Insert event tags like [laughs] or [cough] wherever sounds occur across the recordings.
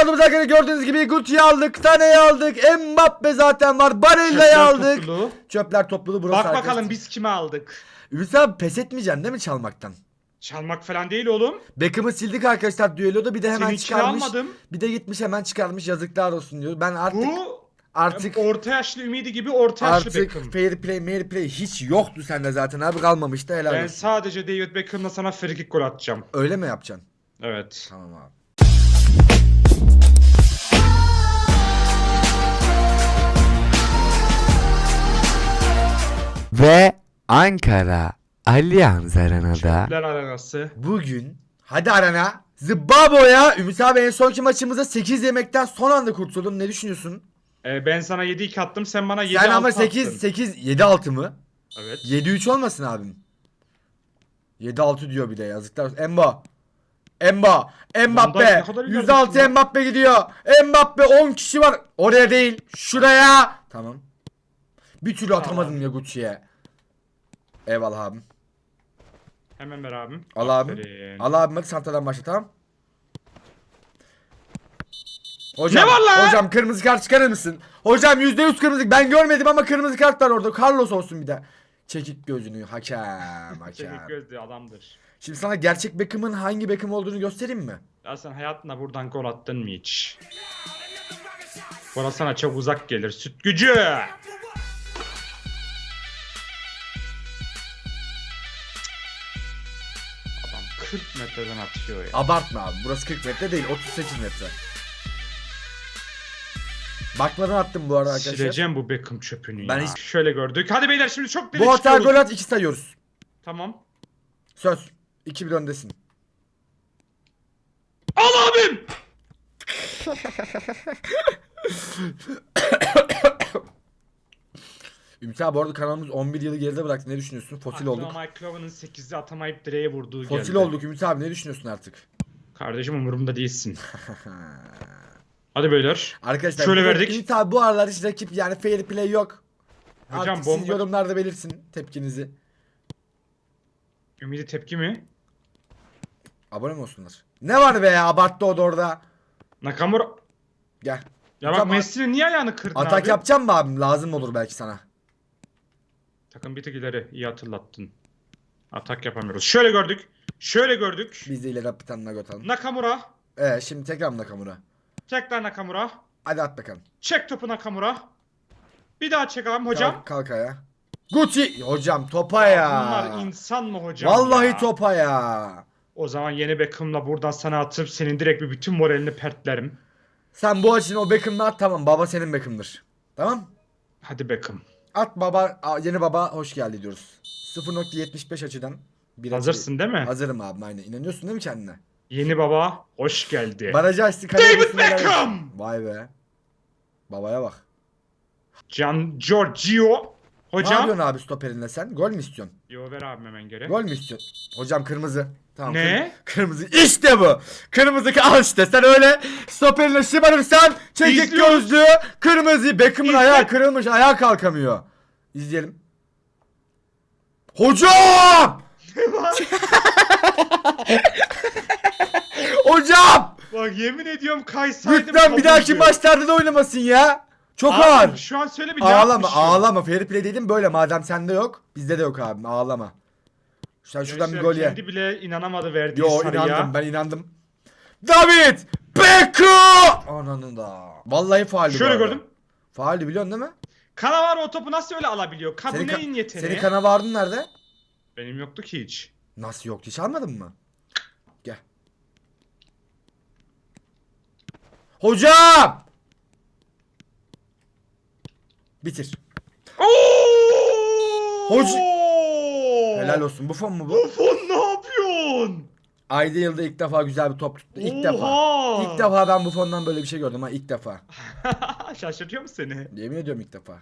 kadromuz arkadaşlar gördüğünüz gibi Guti'yi aldık, Tane'yi aldık, Mbappe zaten var, Barella'yı Çöpler aldık. topluluğu. Çöpler topluluğu burası Bak arkadaşlar. bakalım biz kimi aldık. Ümit abi pes etmeyeceksin değil mi çalmaktan? Çalmak falan değil oğlum. Beckham'ı sildik arkadaşlar düelloda bir de hemen Seninkini çıkarmış. almadım. Bir de gitmiş hemen çıkarmış yazıklar olsun diyor. Ben artık Bu artık orta yaşlı ümidi gibi orta yaşlı artık Beckham. fair play, fair play hiç yoktu sende zaten abi kalmamıştı helal Ben olsun. sadece David Beckham'la sana frikik gol atacağım. Öyle mi yapacaksın? Evet. Tamam abi. Ve Ankara Allianz Arena'da arenası. Bugün hadi arana Zimbabwe'ya Ümit abi en sonki maçımızda 8 yemekten son anda kurtuldun. Ne düşünüyorsun? Ee, ben sana 7-2 attım sen bana 7 Sen ama 8 8 7 6 mı? Evet. 7 3 olmasın abim? 7 6 diyor bir de yazıklar olsun. Emba. Emba. Mbappe. ne kadar ilerlemişsin 106 lan. Mbappe gidiyor. Mbappe 10 kişi var. Oraya değil. Şuraya. Tamam. Bir türlü atamadım ya Gucci'ye. Eyvallah abim. Hemen ver abim. Al abim. Aferin. Al abim bak Santa'dan başla tamam. Hocam, Ne var lan? Hocam kırmızı kart çıkarır mısın? Hocam %100 kırmızı. Ben görmedim ama kırmızı kart var orada. Carlos olsun bir de. Çekik gözünü hakem [laughs] hakem. Çekik gözlü adamdır. Şimdi sana gerçek Beckham'ın hangi Beckham olduğunu göstereyim mi? Ya sen hayatında buradan gol attın mı hiç? Burası sana çok uzak gelir. Süt gücü. 40 metreden atıyor ya. Abartma abi. Burası 40 metre değil 38 metre. Bakmadan attım bu arada arkadaşlar. Sileceğim bu Beckham çöpünü Ben ya. hiç- Şöyle gördük. Hadi beyler şimdi çok deli Bu hata gol at 2 sayıyoruz. Tamam. Söz. 2-1 öndesin. Al abim. [laughs] Ümit abi bu arada kanalımız 11 yılı geride bıraktı. Ne düşünüyorsun? Fosil olduk. Aklıma Mike Cloven'ın 8'de atamayıp direğe vurduğu Fosil geldi. olduk Ümit abi ne düşünüyorsun artık? Kardeşim umurumda değilsin. [laughs] Hadi beyler. Arkadaşlar Şöyle bu- verdik. Ümit abi bu aralar hiç rakip yani fair play yok. Hocam Artık bomba- siz yorumlarda belirsin tepkinizi. Ümidi tepki mi? Abone mi olsunlar? Ne var be ya abarttı o da orada. Nakamura. Gel. Ya bak Tamam. Messi'nin niye ayağını kırdın Atak abi? yapacağım mı abim? Lazım olur belki sana. Takım bir tık ileri. İyi hatırlattın. Atak yapamıyoruz. Şöyle gördük. Şöyle gördük. Biz de ileri bir tane atalım. Nakamura. Evet şimdi tekrar Nakamura? Tekrar Nakamura. Hadi at bakalım. Çek topu Nakamura. Bir daha çek abi hocam. Kalk, kalk ayağa. Gucci. Hocam topa ya. Bunlar insan mı hocam Vallahi ya? topa ya. O zaman yeni Beckham'la buradan sana atıp senin direkt bir bütün moralini pertlerim. Sen bu açını o Beckham'la at tamam. Baba senin Beckham'dır. Tamam? Hadi Beckham. At baba. Yeni baba hoş geldi diyoruz. 0.75 açıdan. Bir Hazırsın değil mi? Hazırım abim aynen. İnanıyorsun değil mi kendine? Yeni baba hoş geldi. Barajı açtı. David Beckham! Vay be. Babaya bak. Can Giorgio. Ne Hocam. yapıyorsun abi stoperinle sen? Gol mü istiyorsun? Yo ver abim hemen geri. Gol mü istiyorsun? Hocam kırmızı. Tamam. Ne? kır- kırmızı. İşte bu. Kırmızı al işte. Sen öyle stoperinle şımarırsan çekik İzliyoruz. gözlü kırmızı. Beckham'ın İzle. ayağı kırılmış. Ayağı kalkamıyor. İzleyelim. Hocam! [laughs] Hocam! Bak yemin ediyorum kaysaydım. Lütfen bir dahaki maçlarda da oynamasın ya. Çok Abi, ağır. Şu an söyle bir ne Ağlama yapmış ya? ağlama. Fair play dedim böyle madem sende yok. Bizde de yok abim ağlama. Sen şuradan bir Gençler gol ye. Kendi bile inanamadı verdiği Yo sarıya. inandım ben inandım. David Beckham! Ananı da. Vallahi faaldi bu Şöyle arada. gördüm. Faaldi biliyorsun değil mi? Cannavaro o topu nasıl öyle alabiliyor? Ka bu Senin, ka- neyin yeteneği? senin kanavardın nerede? Benim yoktu ki hiç. Nasıl yoktu hiç almadın mı? Gel. Hocam! Bitir. Hoca- Helal olsun. Bu fon mu bu? Buffon ne yapıyorsun? Ayda yılda ilk defa güzel bir top tuttu. İlk defa. Oha! İlk defa ben bu fondan böyle bir şey gördüm ha ilk defa. [laughs] Şaşırtıyor mu seni? Yemin ediyorum ilk defa.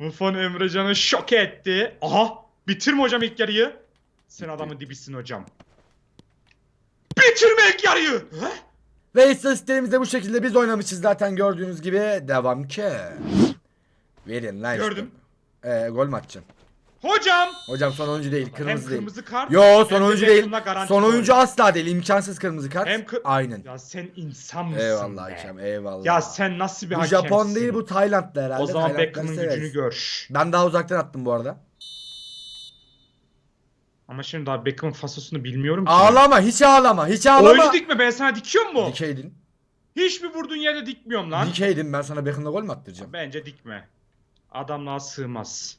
Buffon Emrecan'ı şok etti. Aha! Bitirme hocam ilk yarıyı. Sen adamın dibisin hocam. Bitirme ilk yarıyı! He? Ve istatistiklerimizde bu şekilde biz oynamışız zaten gördüğünüz gibi. Devam ki. Verin lan işte. Gördüm. Ee, gol mü atacaksın? Hocam. Hocam son oyuncu değil. Hem Kırmızı değil. kırmızı kart. Yo hem son de oyuncu değil. Beckham'la garanti Son gol. oyuncu asla değil. İmkansız kırmızı kart. Hem kı- Aynen. Ya sen insan mısın Eyvallah be? hakem eyvallah. Ya sen nasıl bir bu hakemsin? Japon değil bu Taylandlı herhalde. O zaman Taylandlıları Beckham'ın severiz. gücünü gör. Ben daha uzaktan attım bu arada. Ama şimdi daha Beckham'ın fasosunu bilmiyorum ki. Ağlama hiç ağlama hiç ağlama. Oyuncu dikme ben sana dikiyor mu? Dikeydin. Hiçbir vurduğun yerde dikmiyorum lan. Dikeydin ben sana Beckham'la gol mü attıracağım? Bence dikme. Adamlığa sığmaz.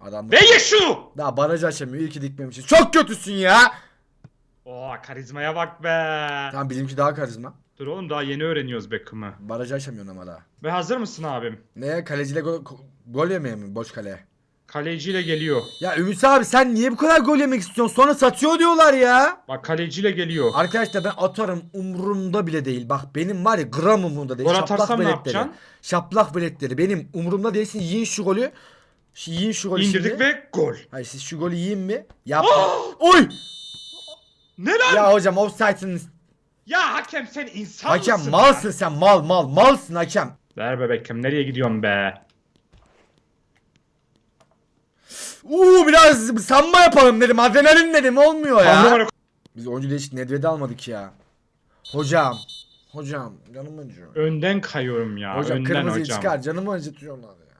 Adam Ve ye şunu! daha barajı açamıyor ilki dikmem için. Çok kötüsün ya. Oo karizmaya bak be. Tamam bizimki daha karizma. Dur oğlum daha yeni öğreniyoruz Beckham'ı. Barajı açamıyorsun ama daha. Ve hazır mısın abim? Neye kaleciyle gol, gol yemeye mi boş kaleye? Kaleciyle geliyor. Ya Ümit abi sen niye bu kadar gol yemek istiyorsun? Sonra satıyor diyorlar ya. Bak kaleciyle geliyor. Arkadaşlar ben atarım umurumda bile değil. Bak benim var ya gram umurumda değil. Gol atarsam ne yapacaksın? Şaplak veletleri benim umurumda değilsin. Yiyin şu golü. Şu- Yiyin şu golü İndirdik şimdi. ve gol. Hayır siz şu golü yiyin mi? Yap. Oy! Ne lan? Ya, Ya hocam offside'ın hakem sen insan hakem mısın? malsın sen mal mal malsın hakem. Ver be Beckham nereye gidiyorsun be? Uuu biraz sanma yapalım dedim. Adrenalin dedim olmuyor ya. Biz oyuncu değişik Nedved'i almadık ya. Hocam. Hocam canım acıyor. Önden kayıyorum ya. hocam önden kırmızıyı hocam. çıkar canımı acıtıyorlar ya.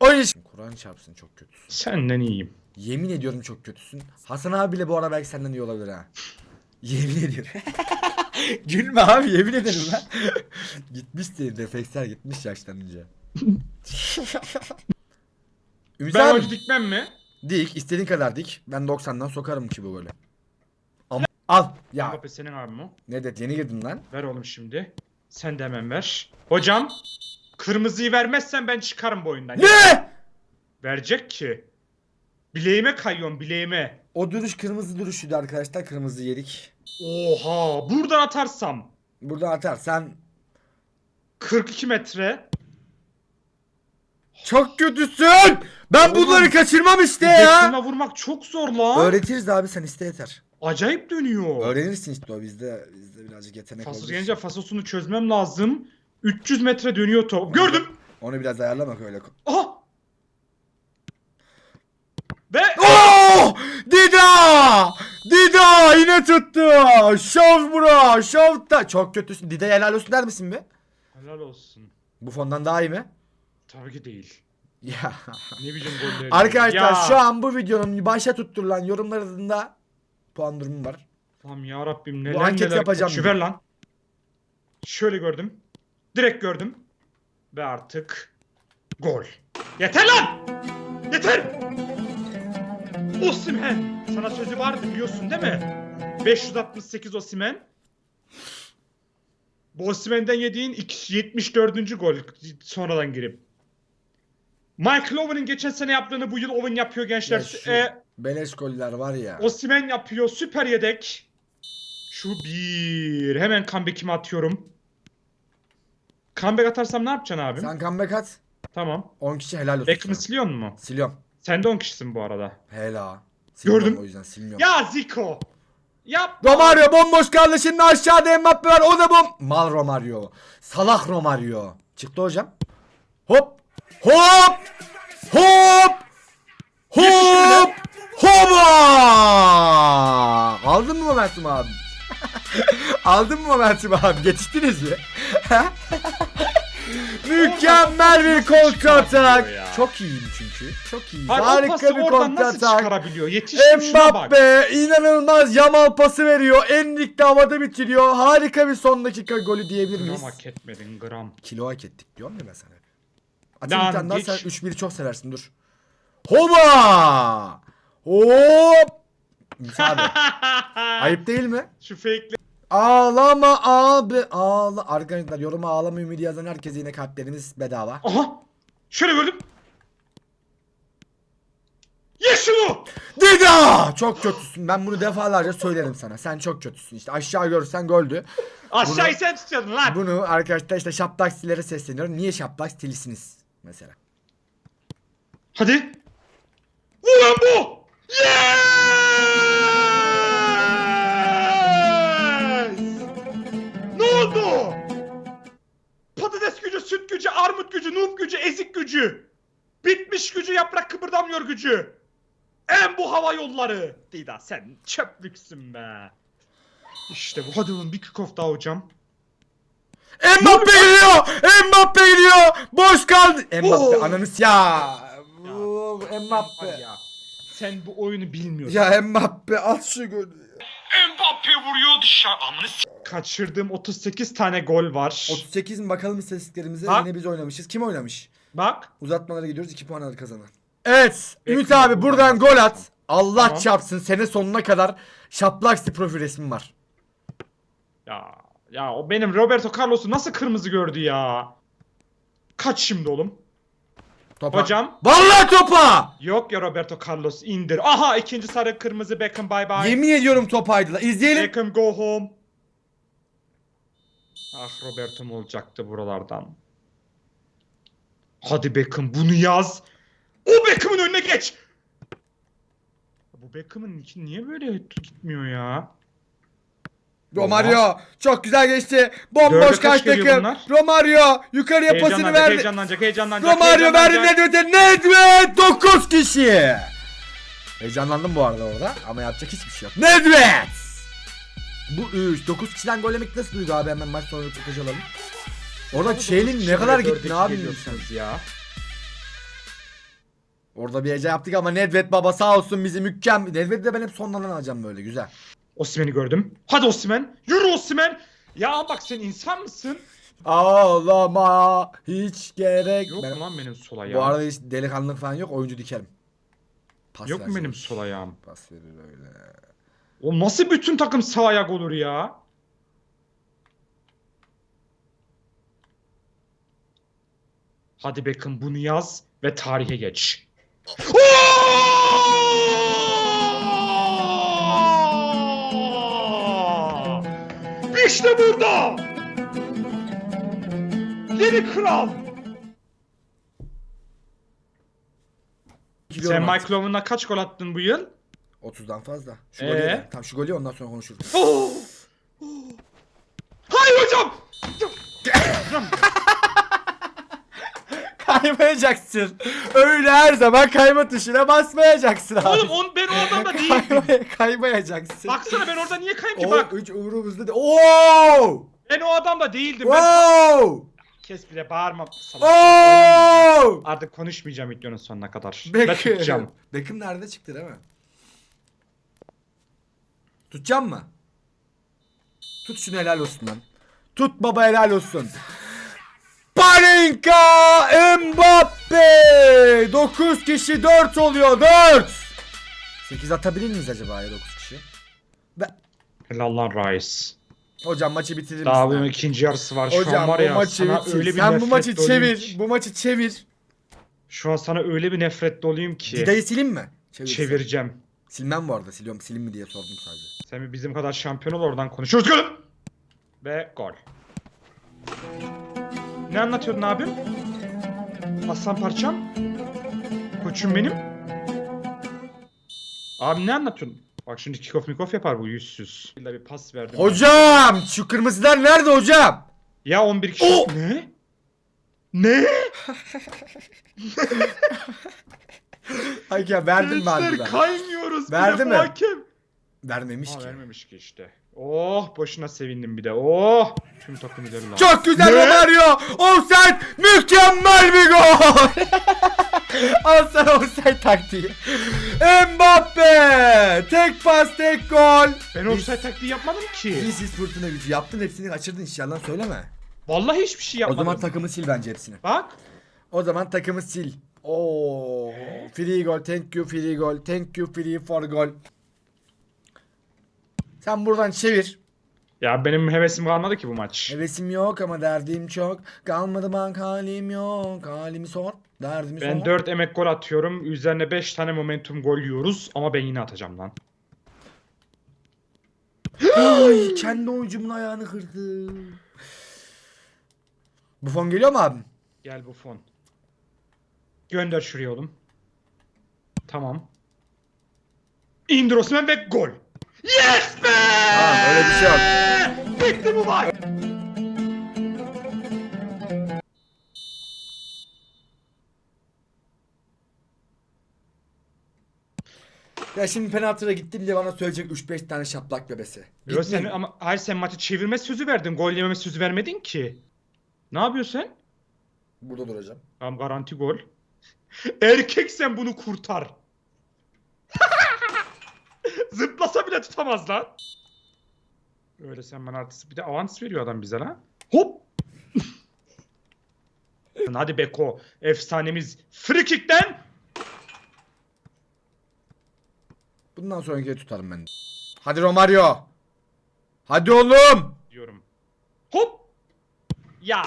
Oyuncu. Kur'an çarpsın çok kötüsün. Senden iyiyim. Yemin ediyorum çok kötüsün. Hasan abi bile bu ara belki senden iyi olabilir ha. [laughs] Yemin ediyorum. [laughs] Gülme abi yemin ederim lan. [laughs] gitmiş senin refleksler gitmiş yaşlanınca. Ümit Ben abi dikmem mi? dik istediğin kadar dik. Ben 90'dan sokarım ki bu golü. Ama al ya Mbappe senin abim o. ne det yeni girdin lan. Ver oğlum şimdi. Sen de hemen ver. Hocam. Kırmızıyı vermezsen ben çıkarım bu oyundan. Ne? Verecek ki. Bileğime kayıyorum bileğime. O duruş kırmızı duruşuydu arkadaşlar. Kırmızı yedik. Oha. Buradan atarsam. Buradan atar. Sen 42 metre. Çok kötüsün. Ben Oğlum, bunları kaçırmam işte ya. Beckham'la vurmak çok zor lan. Öğretiriz abi sen iste yeter. Acayip dönüyor. Öğrenirsin işte o bizde bizde birazcık yetenek Fasos olduğu gelince için. fasosunu çözmem lazım. 300 metre dönüyor top. Gördüm. Onu biraz ayarlamak öyle. Aha. Ve Oh! Dida! Dida yine tuttu. Şov bro, şov da. Çok kötüsün. Dida helal olsun der misin be? helal olsun. Bu fondan daha iyi mi? Tabii ki değil. Ya. Ne bileyim golleri. Arkadaşlar Ya. şu an bu videonun başa tutturulan yorumlarında puan durumu var. Allah'ım ya Rabbim neler Bu anketi neler. yapacağım Şu ver lan. Şöyle gördüm. Direkt gördüm. Ve artık gol. Yeter lan! Yeter! Osimhen. Sana sözü vardı biliyorsun değil mi? 568 Osimhen. Bu Osimhen'den yediğin iki- 74. gol sonradan girip. Michael Owen'in geçen sene yaptığını bu yıl Owen yapıyor gençler. Ya şu E, beleş goller var ya. Osimen yapıyor. Süper yedek. Şu bir. Hemen comeback'imi atıyorum. Comeback atarsam ne yapacaksın abim? Sen comeback at. Tamam. 10 kişi helal olsun. Beckham'ı siliyor mu? Siliyorum. Sen de 10 kişisin bu arada. Hela. Silmiyorum Gördüm. O yüzden silmiyorum. Ya Zico. Yap. Romario bomboş kaldı şimdi aşağıda Mbappe var o da bom. Mal Romario. Salak Romario. Çıktı hocam. Hop. Hop. Hop. Hop. Hoba. Aldın mı momentum abi? [laughs] Aldın mı momentum abi? Geçtiniz mi? [laughs] Mükemmel bir kontra atak. Çok iyiyim çünkü. Çok iyi. Hayır, Harika bir nasıl atak. çıkarabiliyor? Yetiştim şuna bak. Mbappe inanılmaz Yamal pası veriyor. Enlik'te havada bitiriyor. Harika bir son dakika golü diyebilir miyiz? Gram hak etmedin gram. Kilo hak ettik diyorum ya ben sana. Atayım Lan bir tane daha sen 3-1'i çok seversin dur. Hoba! Hop! Ümit abi. [laughs] Ayıp değil mi? Şu fake'le. Ağlama abi ağla. Arkadaşlar yoruma ağlama ümidi yazan herkese yine kalplerimiz bedava. Aha. Şöyle gördüm. Ye şunu. Dida! Çok kötüsün. Ben bunu defalarca söylerim sana. Sen çok kötüsün. İşte aşağı görürsen goldü. Aşağıyı sen tutuyordun lan. Bunu arkadaşlar işte şaplak stillere sesleniyorum. Niye şaplak stilisiniz mesela? Hadi. Vur lan bu. Yes! Ne oldu? Patates gücü, süt gücü, armut gücü, noob gücü, ezik gücü. Bitmiş gücü yaprak kıpırdamıyor gücü. En bu hava yolları. Dida sen çöplüksün be. İşte bu. Hadi oğlum bir kick-off daha hocam. Mbappe geliyor. Mbappe geliyor. Boş kaldı. Mbappe Oo. ananız ya. Ya, Oo, Var Mbappe. ya, Sen bu oyunu bilmiyorsun. Ya Mbappe at şu golü. Mbappe vuruyor dışarı. Amına s- Kaçırdığım 38 tane gol var. 38 mi bakalım istatistiklerimize. Bak. Yine biz oynamışız. Kim oynamış? Bak. Uzatmalara gidiyoruz. 2 puan alır kazanan. Evet. Ümit abi buradan gol at. Allah Tamam. çarpsın. Sene sonuna kadar şaplaksi profil resmim var. Ya ya o benim Roberto Carlos'u nasıl kırmızı gördü ya? Kaç şimdi oğlum? Topa. Hocam. Vallahi topa. Yok ya Roberto Carlos indir. Aha ikinci sarı kırmızı Beckham bye bye. Yemin ediyorum topaydı. la. İzleyelim. Beckham go home. Ah Roberto'm olacaktı buralardan. Hadi Beckham bunu yaz. O Beckham'ın önüne geç. Bu Beckham'ın niye böyle gitmiyor ya? Romario çok güzel geçti. Bomboş Dörde kaç kaç geliyor takım. bunlar? Romario yukarıya pasını Heyecanlanacak, verdi. heyecanlanacak, heyecanlanacak. Romario verdi heyecanlanacak. Nedved'e. Nedved 9 kişi. Heyecanlandım bu arada orada ama yapacak hiçbir şey yok. Nedved. Bu 3 9 kişiden gol yemek nasıl duygu abi hemen maç sonra röportaj alalım. Orada Çeylin ne kadar dörde gitti iki abi geliyorsunuz ya. Orada bir heyecan yaptık ama Nedved baba sağ olsun bizi mükemmel. Nedved'i de ben hep sondan alacağım böyle güzel. Osimhen'i gördüm. Hadi Osimhen. Yürü Osimhen. Ya bak sen insan mısın? Ağlama hiç gerek. Yok Ben- lan benim sol bu ayağım? arada hiç delikanlılık falan yok oyuncu dikerim. Pas Yok mu benim sol ayağım? Pas verir öyle. O nasıl bütün takım sağ ayak olur ya? Hadi Beckham bunu yaz ve tarihe geç. [laughs] İşte burada. Yeni kral. Sen. Michael Owen'a kaç gol attın bu yıl? 30'dan fazla. Şu Ee? golü ye. Tamam şu golü ye, ondan sonra konuşuruz. Oh! Kaymayacaksın. Öyle her zaman kayma tuşuna basmayacaksın abi. Oğlum on, ben o adamda [laughs] değildim. Kaymaya- kaymayacaksın. Baksana ben orada niye kayayım ki O bak. üç umurumuzda değil. Oo! Ben o adamda değildim. Ben... Wow! Kes bile bağırma. salak. Oo! Artık konuşmayacağım videonun sonuna kadar. Ben tutacağım. Beckham nerede çıktı değil mi? Tutacağım mı? Tut şunu helal olsun lan. Tut baba helal olsun. Parinka Mbappe 9 kişi 4 oluyor 4 8 atabilir miyiz acaba ya 9 kişi? Be- Helal lan Rice. Hocam maçı bitirir Daha misin? bunun ikinci yarısı var. Şu Hocam an var ya maçı sana bitir. öyle bir Sen bu maçı çevir. ki. Bu maçı çevir. Şu an sana öyle bir nefret doluyum ki. Dida'yı sileyim mi? Çevirsin. Çevireceğim. Silmem bu arada. Siliyorum. Sileyim mi diye sordum sadece. Sen bizim kadar şampiyon ol oradan konuşuruz. Ve gol. Ne anlatıyordun abim? Aslan parçam? Koçum benim? Abi ne anlatıyorsun? Bak şimdi kickoff mikoff yapar bu yüzsüz. Bir pas verdim. Hocam şu kırmızılar nerede hocam? Ya 11 kişi. O- Ne? Ne? Hakem verdim Gençler harbiden? kaymıyoruz. Verdi mi? Hakem. Vermemiş Ha, ki. vermemiş ki işte. Oh boşuna sevindim bir de. Oh. Tüm takım ileri lan. Çok güzel Ne? Romario. Offside mükemmel bir gol. [laughs] Al sana offside taktiği. Mbappe. Tek pas tek gol. Ben offside taktiği yapmadım ki. This is fırtına gücü. Yaptın hepsini kaçırdın inşallah söyleme. Vallahi hiçbir şey O yapmadım. zaman takımı sil bence hepsini. Bak. O zaman takımı sil. Oo, free goal, thank you free goal, thank you free for goal. Sen buradan çevir. Ya benim hevesim kalmadı ki bu maç. Hevesim yok ama derdim çok. Kalmadı bak halim yok. Halimi sor, derdimi Ben sor. 4 emek gol atıyorum. Üzerine 5 tane momentum gol yiyoruz. Ama ben yine atacağım lan. [gasps] Ay kendi oyuncumun ayağını kırdı. Bu fon geliyor mu abim? Gel bu fon. Gönder şuraya oğlum. Tamam. İndir Osman ve gol. Yes be! Tamam ah, öyle bir şey yok. Bitti bu maç. Ya şimdi penaltıda gitti bile bana söyleyecek 3-5 tane şaplak bebesi. Yo sen ama hayır sen maçı çevirme sözü verdin. Gol yememe sözü vermedin ki. Ne yapıyorsun sen? Burada duracağım. Tamam garanti gol. [laughs] Erkek sen bunu kurtar. [laughs] Zıplasa bile tutamaz lan. Öyle sen bana artısı bir de avans veriyor adam bize lan. Hop. [laughs] Hadi Beko. Efsanemiz free kick'ten. Bundan sonraki tutarım ben. Hadi Romario. Hadi oğlum. diyorum. Hop. Ya.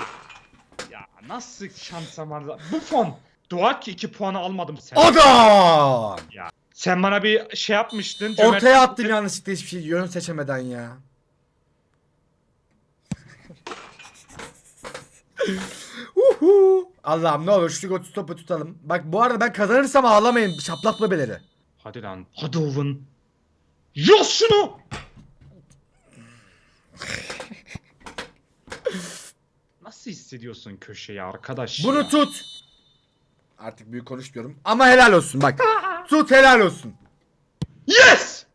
Ya nasıl şansa var? Bu fon. Dua ki 2 puanı almadım sen. Adam. Ya. Sen bana bir şey yapmıştın. cömert- Ortaya attım yanlışlıkla hiçbir şey yön seçemeden ya. Uhu. Allah'ım ne olur şu gol topu tutalım. Bak bu arada ben kazanırsam ağlamayın şaplak bebeleri. Hadi lan. Hadi Owen. Yaz şunu. Nasıl hissediyorsun köşeyi arkadaş Bunu ya? tut. Artık büyük konuşmuyorum ama helal olsun bak. Tut helal olsun. Yes!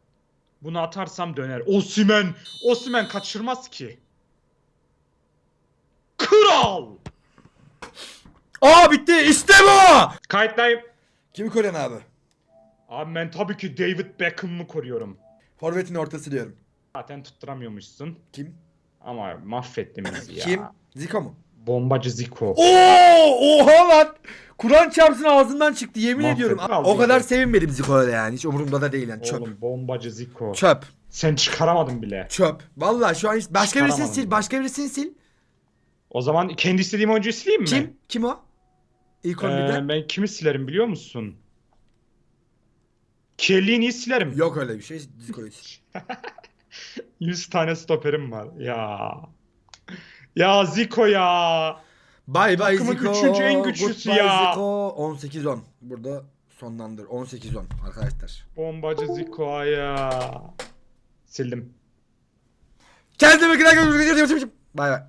Bunu atarsam döner. Osimen. Osimen kaçırmaz ki. Kral. Aa bitti işte bu. Kayıtlayayım. Kimi koruyorsun abi? Abi ben tabii ki David Beckham'ı koruyorum. Forvetin ortası diyorum. Zaten tutturamıyormuşsun. Kim? Ama mahvettin bizi ya. Kim? Zico mu? Bombacı Zico. Oo, oha lan. Kur'an çarpsın ağzından çıktı yemin Mahvet ediyorum. O kadar ya. sevinmedim Zico'ya yani. Hiç umurumda da değil yani. Çöp. Oğlum bombacı Zico. Çöp. Sen çıkaramadın bile. Çöp. Vallahi şu an hiç... Başka birisini Çıkaramadım. sil. Başka birisini sil. O zaman kendi istediğim oyuncuyu sileyim mi? Kim? Kim o? İlk Ee, 11'de. ben kimi silerim biliyor musun? Kellini'yi silerim. Yok öyle bir şey. Zico'yu sil. [laughs] 100 tane stoperim var. Ya. Ya Zico ya. Bye bye Takımın Zico. üçüncü en güçlüsü Goodbye ya. Zico. 18-10. Burada sonlandır. 18-10 arkadaşlar. Bombacı Zico ya. Sildim. Kendime kadar görüşürüz. Bay bay.